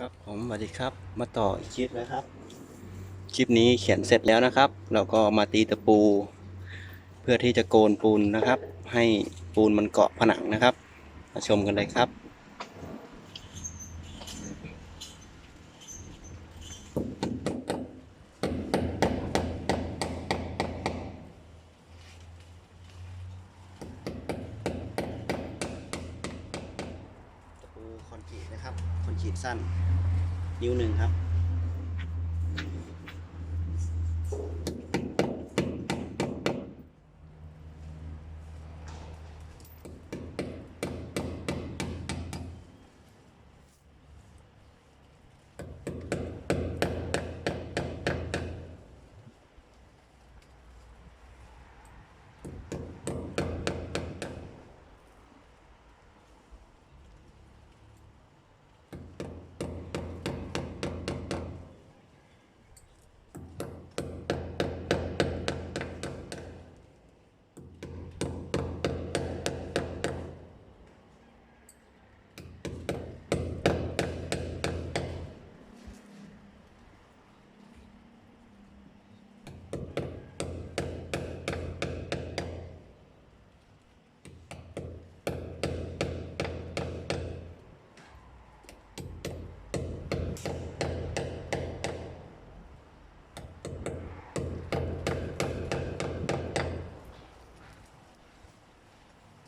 ครับผมสวัสดีครับ มาต่ออีกคลิปนะครับ คลิปนี้เขียนเสร็จแล้วนะครับ เราก็มาตีตะปู เพื่อที่จะโกนปูนนะครับ ให้ปูนมันเกาะผนังนะครับ มาชมกันเลยครับ ตะปูคอนกรีต ขีดสั้น นิ้วหนึ่งครับ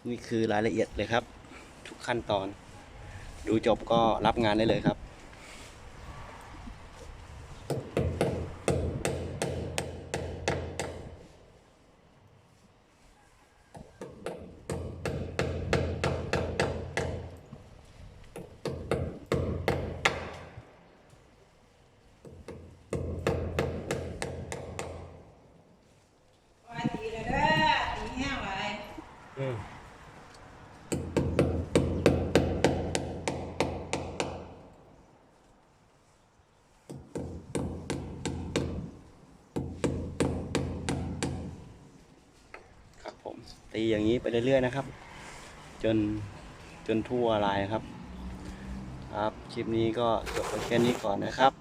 นี่คือรายละเอียดเลยครับ ทุกขั้นตอน ดูจบก็รับงานได้เลยครับ ไว้ตีเลยเด้อตีแห้งไว้ ครับ ผมตีอย่างนี้ไปเรื่อยๆนะครับ จนจนทั่วลายครับ ครับคลิปนี้ก็จบไปแค่นี้ก่อนนะครับ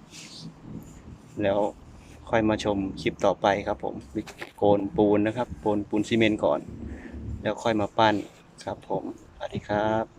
แล้วค่อยมาชมคลิปต่อไปครับผมโกนปูนนะครับโกนปูนซีเมนต์ก่อน แล้วค่อยมาปั้นครับผมสวัสดีครับ